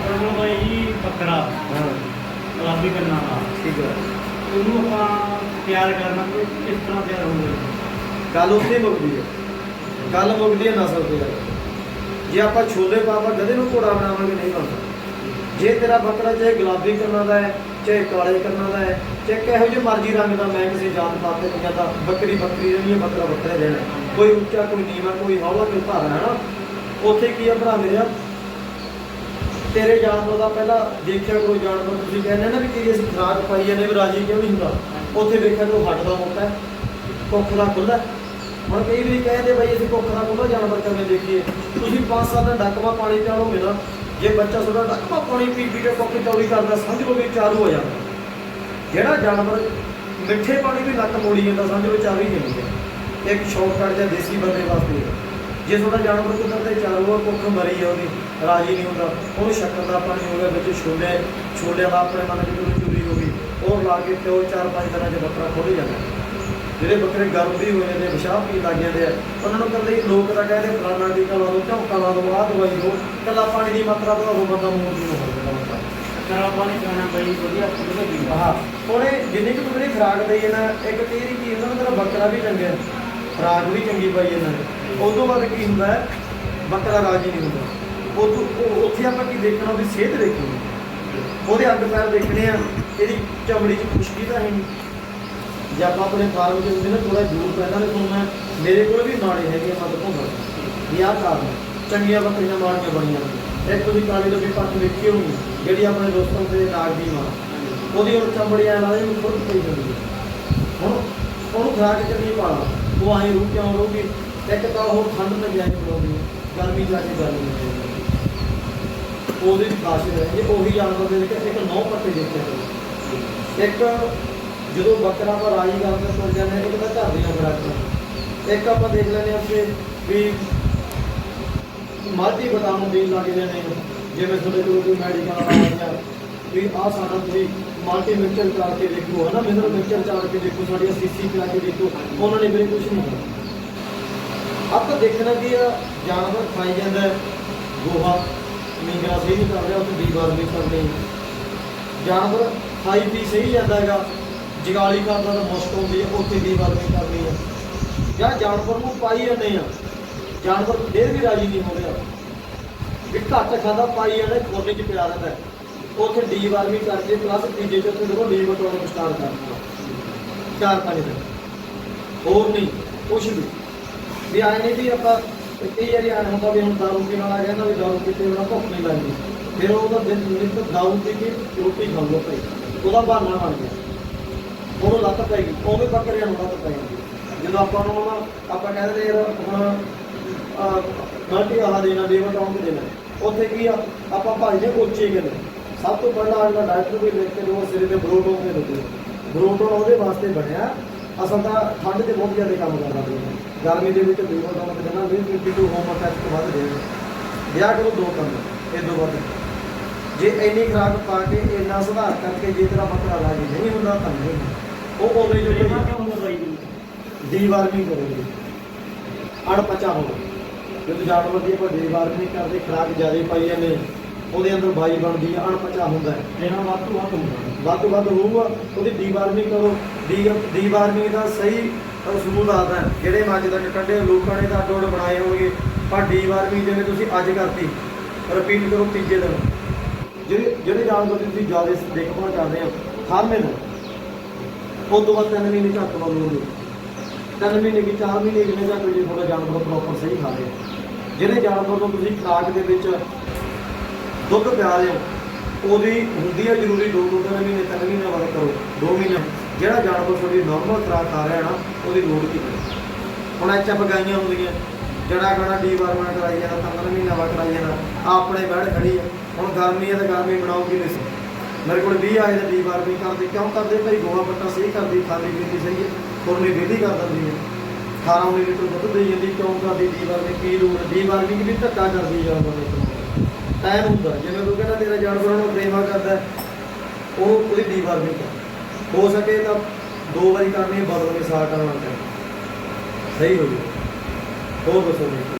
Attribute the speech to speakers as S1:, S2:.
S1: ਆਪਣੇ ਕੋਲ ਬਾਈ ਜੀ ਬੱਕਰਾ।
S2: ਹਾਂ।
S1: ਗੁਲਾਬੀ ਕਰਨਾ ਦਾ
S2: ਠੀਕ ਹੈ।
S1: ਉਹਨੂੰ ਆਪਾਂ ਤਿਆਰ ਕਰਨਾ ਕਿ ਕਿਸ ਤਰ੍ਹਾਂ ਤਿਆਰ ਹੋਊਗਾ
S2: ਗੱਲ ਉੱਥੇ ਮੁੱਕਦੀ ਹੈ। ਗੱਲ ਮੁੱਕਦੀ ਹੈ ਨਸਲ ਤੇ ਜੇ ਆਪਾਂ ਛੋਲੇ ਪਾਵਾ ਗਧੇ ਨੂੰ ਘੋੜਾ ਬਣਾਵਾਂਗੇ ਨਹੀਂ ਬਣਦਾ। ਜੇ ਤੇਰਾ ਬੱਕਰਾ ਚਾਹੇ ਗੁਲਾਬੀ ਕਰਨਾ ਦਾ ਹੈ ਚਾਹੇ ਕਾਲੇ ਕਰਨਾ ਦਾ ਹੈ ਚਾਹੇ ਕਿਹੋ ਜਿਹੇ ਮਰਜ਼ੀ ਰੰਗ ਦਾ ਮੈਂ ਕਿਸੇ ਜਾਤ ਪਾਤ ਤੇ ਨਹੀਂ ਜਾਂਦਾ। ਬੱਕਰੀ ਬੱਕਰੀ ਰਹਿਣੀ ਹੈ ਬੱਕਰਾ ਬੱਕਰਾ ਰਹਿਣਾ। ਕੋਈ ਉੱਚਾ ਕੋਈ ਨੀਵਾਂ ਕੋਈ ਹੌਲਾ ਕੋਈ ਭਾਰਾ ਹੈ ਨਾ? ਉੱਥੇ ਕੀ ਆ ਭਰਾ ਮੇਰਿਆ ਤੇਰੇ ਜਾਨਵਰ ਦਾ ਪਹਿਲਾਂ ਦੇਖਿਆ ਕੋਈ ਜਾਨਵਰ ਤੁਸੀਂ ਕਹਿੰਦੇ ਨਾ ਵੀ ਕੀ ਅਸੀਂ ਖਰਾਕ ਪਾਈ ਜਾਂਦੇ, ਵੀ ਰਾਜੀ ਕਿਉਂ ਨਹੀਂ ਹੁੰਦਾ? ਉੱਥੇ ਵੇਖਿਆ ਕਿ ਉਹ ਹੱਡ ਦਾ ਮੋਟਾ ਕੁੱਖ ਦਾ ਖੁੱਲ੍ਹਾ ਹੈ। ਹੁਣ ਕਈ ਵੀ ਕਹਿੰਦੇ ਬਈ ਅਸੀਂ ਕੁੱਖ ਦਾ ਖੁੱਲ੍ਹਾ ਜਾਨਵਰ ਕਿਵੇਂ ਦੇਖੀਏ? ਤੁਸੀਂ 5 ਸਾਲ ਦਾ ਡੱਕਵਾ ਪਾਣੀ ਪਿਆਲੋਗੇ ਨਾ, ਜੇ ਬੱਚਾ ਤੁਹਾਡਾ ਡੱਕਵਾ ਪਾਣੀ ਪੀ ਪੀ ਕੇ ਕੁੱਖ ਚੌੜੀ ਕਰਦਾ, ਸਮਝ ਲਓ ਵੀ ਚਾਲੂ ਹੋ ਜਾਂਦਾ। ਜਿਹੜਾ ਜਾਨਵਰ ਮਿੱਠੇ ਪਾਣੀ ਵੀ ਲੱਕ ਮੋੜੀ ਜਾਂਦਾ, ਸਮਝ ਲਓ ਚਾਰੂ ਹੀ ਜਾਂਦੀ ਹੈ ਇੱਕ ਸ਼ਾਰਟਕਟ ਜਾਂ ਦੇਸੀ ਬੰਦੇ ਵਾਸਤੇ। ਜੇ ਤੁਹਾਡਾ ਜਾਨਵਰ ਕੁਦਰ ਤੇ ਚਾਲੂ ਆ ਕੁੱਖ ਮਰੀ ਉਹਦੀ ਰਾਜੀ ਨਹੀਂ ਹੁੰਦਾ। ਉਹਨੂੰ ਸ਼ੱਕਰ ਦਾ ਪਾਣੀ ਹੋ ਗਿਆ ਵਿੱਚ ਛੋਲੇ ਛੋਲਿਆਂ ਦਾ ਆਪਣੇ ਮਨ ਦੀ ਕੋਈ ਚੂਰੀ ਹੋ ਗਈ ਉਹ ਲਾ ਕੇ ਤੇ ਉਹ ਚਾਰ ਪੰਜ ਦਿਨਾਂ 'ਚ ਬੱਕਰਾ ਖੁੱਲ ਜਾਂਦਾ। ਜਿਹੜੇ ਬੱਕਰੇ ਗਰਮ ਵੀ ਹੋ ਜਾਂਦੇ ਵਿਸ਼ਾਹ ਪੀਣ ਲੱਗ ਜਾਂਦੇ ਆ ਉਹਨਾਂ ਨੂੰ ਕੱਲੇ ਹੀ ਲੋਕ ਤਾਂ ਕਹਿੰਦੇ ਫਲਾਣਾ ਟੀਕਾ ਲਾ ਦੋ ਝੌਂਕਾ ਲਾ ਦੋ ਆਹ ਦਵਾਈ ਦੋ ਕੱਲਾ ਪਾਣੀ ਦੀ ਮਾਤਰਾ ਤੋਂ ਉਹ ਬੰਦਾ ਮੂੰਹ ਨੂੰ ਹੋ ਜਾਂਦਾ ਬੰਦਾ
S1: ਬੱਕਰਾ ਪਾਣੀ ਖਾਣਾ ਬਾਈ ਵਧੀਆ ਪੀਂਦਾ
S2: ਆਹ ਉਹਨੇ ਜਿੰਨੀ ਕੁ ਤੇਰੀ ਖਰਾਕ ਦਈ ਨਾ ਇੱਕ ਤੇਰੀ ਕੀ ਹੁੰਦਾ ਨਾ ਤੇਰਾ ਬੱਕਰਾ ਵੀ ਚੰਗਾ ਰਾਗ ਵੀ ਚੰਗੀ ਪਾਈ ਇਹਨਾਂ ਨੇ। ਉਦੋਂ ਬਾਅਦ ਕੀ ਹੁੰਦਾ ਹੈ? ਬੱਕਰਾ ਹੀ ਨਹੀਂ ਹੁੰਦਾ। ਉਹ ਤੋਂ ਉੱਥੇ ਆਪਾਂ ਕੀ ਦੇਖਣਾ, ਉਹਦੀ ਸਿਹਤ ਦੇਖਣੀ। ਉਹਦੇ ਅੰਗ ਪੈਰ ਦੇਖਣੇ ਆ, ਇਹਦੀ ਚਮੜੀ 'ਚ ਖੁਸ਼ਕੀ ਤਾਂ ਹੈ ਨਹੀਂ। ਜੇ ਆਪਾਂ ਆਪਣੇ ਫਾਰਮ 'ਚ ਹੁੰਦੇ ਨਾ ਥੋੜਾ ਦੂਰ ਪੈਂਦਾ ਨੇ ਤੁਹਾਨੂੰ ਮੈਂ ਮੇਰੇ ਕੋਲ ਵੀ ਨਾੜੇ ਹੈਗੇ ਆ ਮਦ ਭੁੰਗਾ ਵੀ ਆਹ ਕਾਰਨ ਚੰਗੀਆਂ ਬੱਕਰੀਆਂ ਮਾੜੀਆਂ ਬਣੀਆਂ ਇੱਕ ਤੁਸੀਂ ਕਾਲੀ ਲੋਕੀ ਪੱਟ ਵੇਖੀ ਹੋਣੀ ਜਿਹੜੀ ਆਪਣੇ ਦੋਸਤਾਂ ਦੇ ਨਾਗ ਦੀ ਮਾਂ। ਉਹਦੀ ਹੁਣ ਚਮੜੀ ਐ ਲੱਗਦੀ ਖੁਦ ਪਈ ਜਾਂਦੀ ਹੈ। ਹੁਣ ਉਹਨੂੰ ਖਰਾਕ ਚੰਗੀ ਪਾਣਾ ਉਹ ਆਏ ਰੂ ਕਿਉਂ ਰਹੂਗੀ ਇੱਕ ਤਾਂ ਉਹ ਠੰਡ में ਜਾਈ ਬਣਾਉਂਦੀ ਹੈ ਗਰਮੀ ਜਾ ਕੇ ਗਰਮੀ ਹੋ ਜਾਂਦੀ ਉਹਦੇ ਦੀ ਖਾਸੀਅਤ ਹੈ ਉਹੀ ਜਾਨਵਰ ਦੇ ਵਿੱਚ ਇੱਕ ਨੌ ਪੱਤੇ ਦੇਖਿਆ ਕਰੋ ਇੱਕ ਜਦੋਂ ਬੱਕਰਾ ਆਪਾਂ ਰਾਜੀ ਕਰਦੇ ਤੁਰ ਜਾਂਦੇ ਹਾਂ, ਇੱਕ ਤਾਂ ਘਰ ਦੀਆਂ ਖੁਰਾਕਾਂ। ਇੱਕ ਆਪਾਂ ਦੇਖ ਲੈਂਦੇ ਹਾਂ ਕਿ ਵੀ ਮਾਝੀ ਬਦਾਮ ਦੇਣ ਲੱਗ ਜਾਂਦੇ ਨੇ ਜਿਵੇਂ ਤੁਹਾਡੇ ਕੋਲ ਕੋਈ ਮੈਡੀਕਲ ਆ ਗਿਆ ਵੀ ਆਹ ਸਾਡਾ ਤੁਸੀਂ ਮਲਟੀ ਮਿਕਸਚਰ ਚਾਰ ਕੇ ਦੇਖੋ ਹੈ ਨਾ ਮਿਨਰਲ ਮਿਕਸਚਰ ਚਾਰ ਕੇ ਦੇਖੋ, ਸਾਡੀਆਂ ਸੀਸੀ ਪਿਲਾ ਕੇ ਦੇਖੋ, ਉਹਨਾਂ ਨੇ ਮੇਰੇ ਕੁਝ ਨਹੀਂ ਕੀਤਾ। ਆਪਾਂ ਦੇਖਣਾ ਕੀ ਆ, ਜਾਨਵਰ ਖਾਈ ਜਾਂਦਾ ਗੋਹਾ ਮੀਂਗਰਾ ਸਹੀ ਨਹੀਂ ਕਰ ਰਿਹਾ ਉਹ ਤੋਂ ਵਾਰ ਵੀ ਕਰਨੀ ਜਾਨਵਰ ਖਾਈ ਪੀ ਸਹੀ ਜਾਂਦਾ ਹੈਗਾ, ਜਗਾਲੀ ਕਰਦਾ ਤਾਂ ਮੁਸ਼ਕ ਹੁੰਦੀ ਹੈ, ਉੱਥੇ ਦੀ ਵਾਰ ਵੀ ਕਰਨੀ ਆ। ਜਾਂ ਜਾਨਵਰ ਨੂੰ ਪਾਈ ਜਾਂਦੇ ਆ, ਜਾਨਵਰ ਫੇਰ ਵੀ ਰਾਜੀ ਨਹੀਂ ਹੋ ਰਿਹਾ। ਵੀ ਘੱਟ ਖਾਦਾ ਪਾਈ ਜਾਂਦੇ ਖੋਲੇ 'ਚ ਪਿਆ ਦਿੰਦਾ ਉੱਥੇ ਡੀ ਵਾਰ ਵੀ ਕਰਕੇ ਪਲੱਸ ਤੀਜੇ ਚੌਥੇ ਦੇਖੋ ਡੀ ਬਟਾਉਣ ਸਟਾਰਟ ਕਰਨਾ ਚਾਰ ਪੰਜ ਦਿਨ। ਹੋਰ ਨਹੀਂ, ਕੁਛ ਵੀ। ਵੀ ਆਏ ਨਹੀਂ ਵੀ ਆਪਾਂ ਕਈ ਵਾਰੀ ਆਇਆ ਹੁੰਦਾ ਵੀ ਹੁਣ ਦਾਰੂ ਪੀਣ ਵਾਲਾ ਕਹਿੰਦਾ ਵੀ ਦਾਰੂ ਪੀਤੇ ਬਿਨਾਂ ਭੁੱਖ ਨਹੀਂ ਲੱਗਦੀ। ਫਿਰ ਉਹਦਾ ਦਿਨ ਨਿਤ ਦਾਰੂ ਪੀ ਕੇ ਰੋਟੀ ਖਾ ਲਓ ਭਾਈ। ਉਹਦਾ ਬਹਾਨਾ ਬਣ ਗਿਆ। ਉਹਨੂੰ ਲੱਤ ਪੈ ਗਈ। ਉਹ ਵੀ ਬੱਕਰੀਆਂ ਨੂੰ ਲੱਤ ਪੈ ਗਈ। ਜਦੋਂ ਆਪਾਂ ਨੂੰ ਆਪਾਂ ਕਹਿੰਦੇ ਯਾਰ ਹੁਣ ਮਲਟੀ ਆਹ ਦੇਣਾ ਦੇਵਾ ਟਾਉਂ ਦੇਣਾ ਉੱਥੇ ਕੀ ਆ? ਆਪਾਂ ਭਾਈ ਨੇ ਉੱਚੇ ਗਏ ਸਭ ਤੋਂ ਪਹਿਲਾਂ ਅਗਲਾ ਡਾਕਟਰ ਵੀ ਲਿਖ ਕੇ ਦੋ ਸਿਰੇ ਤੇ ਬਰੋਟੋਨ ਤੇ ਦਿੱਤੇ ਬਰੋਟੋਨ ਉਹਦੇ ਵਾਸਤੇ ਬਣਿਆ। ਅਸਲ ਤਾਂ ਠੰਡ 'ਚ ਬਹੁਤ ਜ਼ਿਆਦਾ ਕੰਮ ਕਰਦਾ ਸੀ ਗਰਮੀ ਦੇ ਵਿੱਚ ਟਾਉਂ ਤੇ ਦੇਣਾ ਵੀ ਫਿਫਟੀ ਟੂ ਹੋਮ ਅਟੈਕ ਤੋਂ ਵੱਧ ਦੇ ਵਿਆਹ ਕਰੋ ਦੋ ਕੰਮ। ਇਹ ਦੋ ਵੱਧ। ਜੇ ਇੰਨੀ ਖਰਾਕ ਪਾ ਕੇ ਇੰਨਾ ਸੁਧਾਰ ਕਰਕੇ ਜੇ ਤੇਰਾ ਬੱਕਰਾ ਲਾਜੀ ਨਹੀਂ ਹੁੰਦਾ ਤਾਂ ਨਹੀਂ। ਉਹ ਉਹਦੇ ਜੋ
S1: ਜੀ?
S2: ਡੀਵਾਰਮਿੰਗ ਕਰੋਗੇ। ਅਣਪਚਾ ਹੋਗਾ ਜਦੋਂ ਜਾਨਵਰ ਦੀ ਆਪਾਂ ਡੀਵਾਰਮਿੰਗ ਕਰਦੇ ਖਰਾਕ ਜ਼ਿਆਦਾ ਪਾਈ ਜਾਂਦੇ। ਉਹਦੇ ਅੰਦਰ ਬਾਈ ਬਣਦੀ ਹੈ ਅਣਪਚਾ ਹੁੰਦਾ ਹੈ।
S1: ਪ੍ਰੇਮਾ ਵੱਧ ਤੋਂ ਵੱਧ ਹੁੰਦਾ
S2: ਵੱਧ ਤੋਂ ਵੱਧ ਹੋਊਗਾ ਉਹਦੀ ਡੀਵਾਰਮਿੰਗ ਕਰੋ। ਡੀ ਡੀਵਾਰਮਿੰਗ ਦਾ ਸਹੀ ਅਸੂਲ ਆਦਾ ਹੈ। ਜਿਹੜੇ ਮੱਝ ਤੱਕ ਕੱਢੇ ਲੋਕਾਂ ਨੇ ਤਾਂ ਡੋੜ ਬਣਾਏ ਹੋਣਗੇ ਪਰ ਡੀਵਾਰਮਿੰਗ ਜਿਵੇਂ ਤੁਸੀਂ ਅੱਜ ਕਰਤੀ ਰਿਪੀਟ ਕਰੋ ਤੀਜੇ ਦਿਨ। ਜਿਹੜੇ ਜਿਹੜੇ ਜਾਨਵਰ ਦੀ ਤੁਸੀਂ ਜ਼ਿਆਦਾ ਦੇਖਭਾਲ ਕਰਦੇ ਆ ਖਾਰਮੇ ਨੂੰ ਉਹ ਤੋਂ ਬਾਅਦ ਤਿੰਨ ਮਹੀਨੇ ਝੱਟ ਵੱਲ ਲੋਗੇ ਤਿੰਨ ਮਹੀਨੇ ਕੀ ਚਾਰ ਮਹੀਨੇ ਕਿੰਨੇ ਝੱਟ ਜੇ ਤੁਹਾਡਾ ਜਾਨਵਰ ਪ੍ਰੋਪਰ ਸਹੀ ਖਾ ਰਿਹਾ। ਜਿਹੜੇ ਜਾਨਵਰ ਨੂੰ ਤੁਸੀਂ ਖੁਰਾਕ ਦੇ ਵਿੱਚ ਦੁੱਧ ਪਿਆ ਰਹੇ ਹੋ ਉਹਦੀ ਹੁੰਦੀ ਹੈ ਜ਼ਰੂਰੀ ਦੋ ਦੋ ਤਿੰਨ ਮਹੀਨੇ ਤਿੰਨ ਮਹੀਨੇ ਬਾਅਦ ਕਰੋ, ਦੋ ਮਹੀਨੇ। ਜਿਹੜਾ ਜਾਨਵਰ ਤੁਹਾਡੀ ਨਾਰਮਲ ਖੁਰਾਕ ਖਾ ਰਿਹਾ ਨਾ, ਉਹਦੀ ਲੋੜ ਕੀ ਹੈ? ਹੁਣ ਐਚ ਐਫ ਗਾਈਆਂ ਹੁੰਦੀਆਂ ਜੜਾ ਗੜਾ ਡੀ ਵਾਰਮੈਂਟ ਕਰਾਈ ਜਾਂਦਾ, ਤਾਂ ਤਿੰਨ ਮਹੀਨਾ ਬਾਅਦ ਕਰਾਈ ਜਾਂਦਾ। ਆਹ ਆਪਣੇ ਬੈਠ ਖੜੀ ਹੈ। ਹੁਣ ਗਰਮੀ ਹੈ ਤਾਂ ਗਰਮੀ ਬਣਾਉਗੀ ਨਹੀਂ? ਸੀ ਮੇਰੇ ਕੋਲ 20 ਆਏ ਤਾਂ ਡੀ ਵਾਰਮਿੰਗ ਕਰਦੇ, ਕਿਉਂ ਕਰਦੇ? ਭਾਈ ਗੋਹਾ ਪੱਟਾ ਸਹੀ ਕਰਦੀ, ਖਾਲੀ ਪੀਂਦੀ ਸਹੀ ਹੈ। ਖੁਰਨੀ ਵਿਹਲੀ ਕਰ ਦਿੰਦੀ ਹੈ। 18 19 ਲੀਟਰ ਦੁੱਧ ਦੇਈ ਜਾਂਦੀ, ਕਿਉਂ ਕਰਦੀ ਡੀ ਵਾਰਮਿੰਗ ਕੀ ਲੋੜ ਡੀ ਵਾਰਮਿੰਗ ਵੀ ਧੱਕਾ ਕਰਦੀ ਜਾਨਵਰ ਦੇ ਟਾਈਮ ਹੁੰਦਾ, ਜਿਵੇਂ ਤੂੰ ਕਹਿੰਦਾ ਤੇਰਾ ਜਾਨਵਰ ਨੂੰ ਪ੍ਰੇਮਾ ਕਰਦਾ, ਉਹ ਉਹਦੀ ਡੀ ਵਾਰਮਿੰਗ ਕਰ ਹੋ ਸਕੇ ਤਾਂ ਦੋ ਵਾਰੀ ਕਰਨੀ ਬਦਲ ਕੇ ਸਾਹ ਕਰਨਾ ਚਾਹੀਦਾ ਸਹੀ ਹੋ ਜਾਊ। ਹੋਰ ਦੱਸੋ ਜੀ।